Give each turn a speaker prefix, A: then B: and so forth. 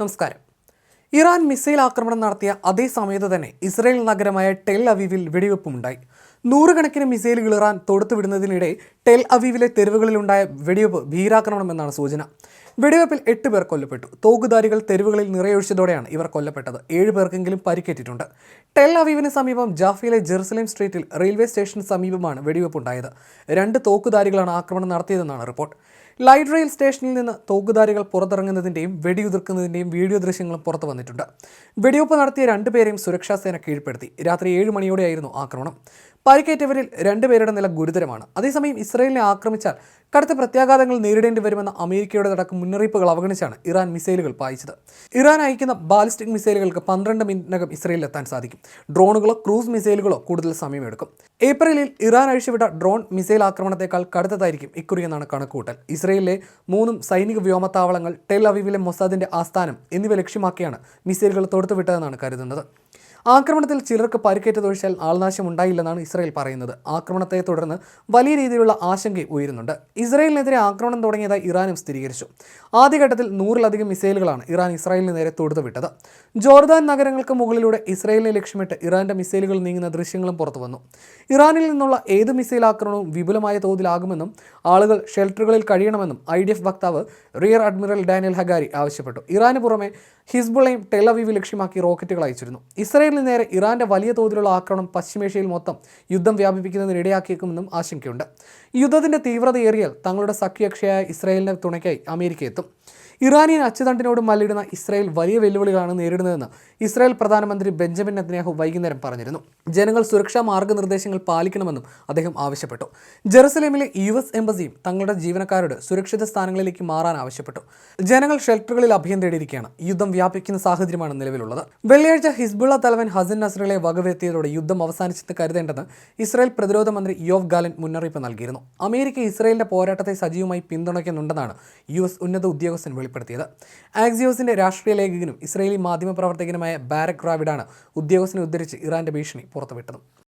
A: നമസ്കാരം. Iran missile ആക്രമണം നടത്തിയ അതേ സമയത്ത് തന്നെ ഇസ്രയേൽ നഗരമായ ടെൽ അവീവിൽ വെടിവെപ്പുമുണ്ടായി. നൂറുകണക്കിന് മിസൈലുകൾ ഇറാൻ തൊടുത്തുവിടുന്നതിനിടെ ടെൽ അവീവിലെ തെരുവുകളിലുണ്ടായ വെടിവെപ്പ് ഭീരാക്രമണം എന്നാണ് സൂചന. വെടിവെപ്പിൽ എട്ട് പേർ കൊല്ലപ്പെട്ടു. തോക്കുധാരികൾ തെരുവുകളിൽ നിറയൊഴിച്ചതോടെയാണ് ഇവർ കൊല്ലപ്പെട്ടത്. ഏഴ് പേർക്കെങ്കിലും പരിക്കേറ്റിട്ടുണ്ട്. ടെൽ അവീവിന് സമീപം ജാഫിയിലെ ജെറുസലേം സ്ട്രീറ്റിൽ റെയിൽവേ സ്റ്റേഷന് സമീപമാണ് വെടിവെപ്പുണ്ടായത്. രണ്ട് തോക്കുധാരികളാണ് ആക്രമണം നടത്തിയതെന്നാണ് റിപ്പോർട്ട്. ലൈറ്റ് റെയിൽ സ്റ്റേഷനിൽ നിന്ന് തോക്കുധാരികൾ പുറത്തിറങ്ങുന്നതിന്റെയും വെടിയുതിർക്കുന്നതിന്റെയും വീഡിയോ ദൃശ്യങ്ങളും പുറത്തു വന്നിട്ടുണ്ട്. വെടിവെപ്പ് നടത്തിയ രണ്ടുപേരെയും സുരക്ഷാസേന കീഴ്പ്പെടുത്തി. രാത്രി ഏഴ് മണിയോടെയായിരുന്നു ആക്രമണം. പരിക്കേറ്റവരിൽ രണ്ടുപേരുടെ നില ഗുരുതരമാണ്. അതേസമയം ഇസ്രയേലിനെ ആക്രമിച്ചാൽ കടുത്ത പ്രത്യാഘാതങ്ങൾ നേരിടേണ്ടി വരുമെന്ന അമേരിക്കയുടെ അടക്കം മുന്നറിയിപ്പുകൾ അവഗണിച്ചാണ് ഇറാൻ മിസൈലുകൾ പായിച്ചത്. ഇറാൻ അയക്കുന്ന ബാലിസ്റ്റിക് മിസൈലുകൾക്ക് പന്ത്രണ്ട് മിനിറ്റിനകം ഇസ്രയേലിൽ എത്താൻ സാധിക്കും. ഡ്രോണുകളോ ക്രൂസ് മിസൈലുകളോ കൂടുതൽ സമയമെടുക്കും. ഏപ്രിലിൽ ഇറാൻ അഴിച്ചുവിട്ട ഡ്രോൺ മിസൈൽ ആക്രമണത്തെക്കാൾ കടുത്തതായിരിക്കും ഇക്കുറി എന്നാണ് കണക്കുകൂട്ടൽ. ഇസ്രയേലിലെ മൂന്നും സൈനിക വ്യോമത്താവളങ്ങൾ ടെൽ അവീവിലെ മൊസാദിന്റെ ആസ്ഥാനം എന്നിവ ലക്ഷ്യമാക്കിയാണ് മിസൈലുകൾ തൊടുത്തുവിട്ടതെന്നാണ് കരുതുന്നത്. ആക്രമണത്തിൽ ചിലർക്ക് പരിക്കേറ്റതൊഴിച്ചാൽ ആൾനാശം ഉണ്ടായില്ലെന്നാണ് ഇസ്രായേൽ പറയുന്നത്. ആക്രമണത്തെ തുടർന്ന് വലിയ രീതിയിലുള്ള ആശങ്ക ഉയരുന്നുണ്ട്. ഇസ്രായേലിനെതിരെ ആക്രമണം തുടങ്ങിയതായി ഇറാനും സ്ഥിരീകരിച്ചു. ആദ്യഘട്ടത്തിൽ നൂറിലധികം മിസൈലുകളാണ് ഇറാൻ ഇസ്രായേലിന് നേരെ തൊടുത്തുവിട്ടത് ജോർദാൻ നഗരങ്ങൾക്ക് മുകളിലൂടെ ഇസ്രായേലിനെ ലക്ഷ്യമിട്ട് ഇറാന്റെ മിസൈലുകൾ നീങ്ങുന്ന ദൃശ്യങ്ങളും പുറത്തു വന്നു ഇറാനിൽ നിന്നുള്ള ഏത് മിസൈൽ ആക്രമണവും വിപുലമായ തോതിലാകുമെന്നും ആളുകൾ ഷെൽട്ടറുകളിൽ കഴിയണമെന്നും ഐ ഡി എഫ് വക്താവ് റിയർ അഡ്മിറൽ ഡാനിയൽ ഹഗാരി ആവശ്യപ്പെട്ടു. ഇറാന് പുറമെ ഹിസ്ബുള്ളയും ടെലവീവ് ലക്ഷ്യമാക്കി റോക്കറ്റുകൾ അയച്ചിരുന്നു. ഇസ്രയേലിന് നേരെ ഇറാന്റെ വലിയ തോതിലുള്ള ആക്രമണം പശ്ചിമേഷ്യയിൽ മൊത്തം യുദ്ധം വ്യാപിപ്പിക്കുന്നതിന് ഇടയാക്കിയേക്കുമെന്നും ആശങ്കയുണ്ട്. യുദ്ധത്തിന്റെ തീവ്രതയേറിയാൽ തങ്ങളുടെ സഖ്യകക്ഷിയായ ഇസ്രയേലിന്റെ തുണയ്ക്കായി അമേരിക്ക എത്തും. ഇറാനിയൻ അച്ചുതണ്ടിനോട് മല്ലിടുന്ന ഇസ്രായേൽ വലിയ വെല്ലുവിളികളാണ് നേരിടുന്നതെന്ന് ഇസ്രായേൽ പ്രധാനമന്ത്രി ബെഞ്ചമിൻ നെതന്യാഹു വൈകുന്നേരം പറഞ്ഞിരുന്നു. ജനങ്ങൾ സുരക്ഷാ മാർഗനിർദ്ദേശങ്ങൾ പാലിക്കണമെന്നും അദ്ദേഹം ആവശ്യപ്പെട്ടു. ജെറുസലേമിലെ യു എസ് എംബസിയും തങ്ങളുടെ ജീവനക്കാരോട് സുരക്ഷിത സ്ഥാനങ്ങളിലേക്ക് മാറാൻ ആവശ്യപ്പെട്ടു. ജനങ്ങൾ ഷെൽട്ടറുകളിൽ അഭയം തേടിയിരിക്കുകയാണ്. യുദ്ധം വ്യാപിക്കുന്ന സാഹചര്യമാണ് നിലവിലുള്ളത്. വെള്ളിയാഴ്ച ഹിസ്ബുള്ള തലവൻ ഹസൻ നസ്രലെ വകവെത്തിയതോടെ യുദ്ധം അവസാനിച്ചെന്ന് കരുതേണ്ടെന്ന് ഇസ്രായേൽ പ്രതിരോധ മന്ത്രി യോവ് ഗാലൻ മുന്നറിയിപ്പ് നൽകിയിരുന്നു. അമേരിക്ക ഇസ്രായേലിന്റെ പോരാട്ടത്തെ സജീവമായി പിന്തുണയ്ക്കുന്നുണ്ടെന്നാണ് യു എസ് ഉന്നത ഉദ്യോഗസ്ഥൻ വെളിപ്പെടുത്തിയത്. ആക്സിയോസിന്റെ രാഷ്ട്രീയ ലേഖകനും ഇസ്രായേലി മാധ്യമപ്രവർത്തകനുമായ ബാരക് റാവിഡാണ് ഉദ്യോഗസ്ഥനെ ഉദ്ധരിച്ച് ഇറാന്റെ ഭീഷണി പുറത്തുവിട്ടത്.